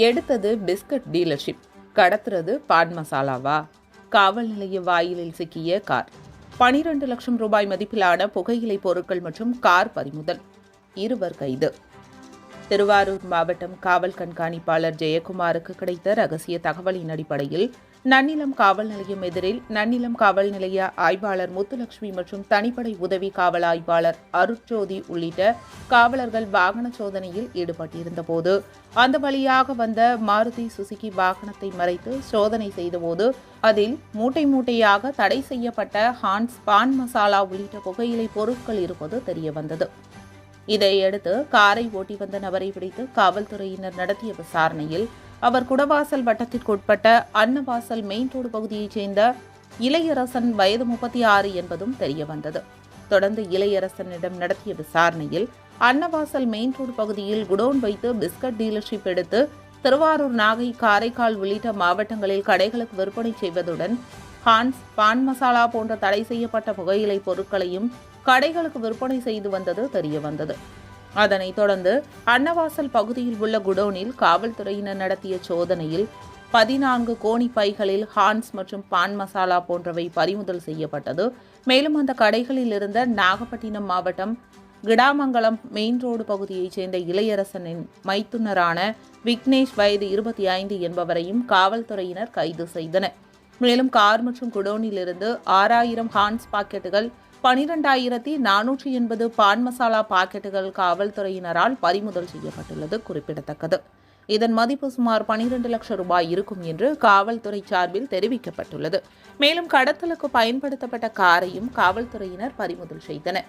எடுத்தது biscuit dealership. கடத்துறது பான் மசாலாவா? காவல் நிலைய வாயிலில் சிக்கிய கார். பனிரெண்டு லட்சம் ரூபாய் மதிப்பிலான புகையிலை பொருட்கள் மற்றும் கார் பறிமுதல். இருவர் கைது. திருவாரூர் மாவட்டம் காவல் கண்காணிப்பாளர் ஜெயக்குமாருக்கு கிடைத்த ரகசிய தகவலின் அடிப்படையில் நன்னிலம் காவல் நிலையம் எதிரில் நன்னிலம் காவல் நிலைய ஆய்வாளர் முத்துலட்சுமி மற்றும் தனிப்படை உதவி காவல் ஆய்வாளர் அருட்ஜோதி உள்ளிட்ட காவலர்கள் வாகன சோதனையில் ஈடுபட்டிருந்தபோது அந்த வழியாக வந்த மாருதி சுசுகி வாகனத்தை மறைத்து சோதனை செய்தபோது அதில் மூட்டை மூட்டையாக தடை செய்யப்பட்ட ஹான்ஸ் பான் மசாலா உள்ளிட்ட புகையிலை பொருட்கள் இருப்பது தெரியவந்தது. இதையடுத்து காரை ஓட்டி வந்த நபரை பிடித்து காவல்துறையினர் நடத்திய விசாரணையில் அவர் குடவாசல் வட்டத்திற்குட்பட்ட அன்னவாசல் மெயின் ரோடு பகுதியைச் சேர்ந்த இளையரசன் வயது முப்பத்தி ஆறு என்பதும் தெரியவந்தது. தொடர்ந்து இளையரசனிடம் நடத்திய விசாரணையில் அன்னவாசல் மெயின் ரோடு பகுதியில் குடோன் வைத்து பிஸ்கட் டீலர்ஷிப் எடுத்து திருவாரூர் நாகை காரைக்கால் உள்ளிட்ட மாவட்டங்களில் கடைகளுக்கு விற்பனை செய்வதுடன் ஹான்ஸ் பான் மசாலா போன்ற தடை செய்யப்பட்ட புகையிலை பொருட்களையும் கடைகளுக்கு விற்பனை செய்து வந்தது தெரியவந்தது அதனைத் தொடர்ந்து அன்னவாசல் பகுதியில் உள்ள குடோனில் காவல்துறையினர் நடத்திய சோதனையில் பதினான்கு கோணி பைகளில் ஹான்ஸ் மற்றும் பான் மசாலா போன்றவை பறிமுதல் செய்யப்பட்டது. மேலும் அந்த கடைகளில் இருந்த நாகப்பட்டினம் மாவட்டம் கிடாமங்கலம் மெயின் ரோடு பகுதியைச் சேர்ந்த இளையரசனின் மைத்துனரான விக்னேஷ் வயது இருபத்தி ஐந்து என்பவரையும் காவல்துறையினர் கைது செய்தனர். மேலும் கார் மற்றும் குடோனிலிருந்து ஆறாயிரம் ஹான்ஸ் பாக்கெட்டுகள் பனிரெண்டாயிரத்தி நானூற்றி எண்பது பான் மசாலா பாக்கெட்டுகள் காவல்துறையினரால் பறிமுதல் செய்யப்பட்டுள்ளது குறிப்பிடத்தக்கது. இதன் மதிப்பு சுமார் பனிரெண்டு லட்சம் ரூபாய் இருக்கும் என்று காவல்துறை சார்பில் தெரிவிக்கப்பட்டுள்ளது. மேலும் கடத்தலுக்கு பயன்படுத்தப்பட்ட காரையும் காவல்துறையினர் பறிமுதல் செய்தனர்.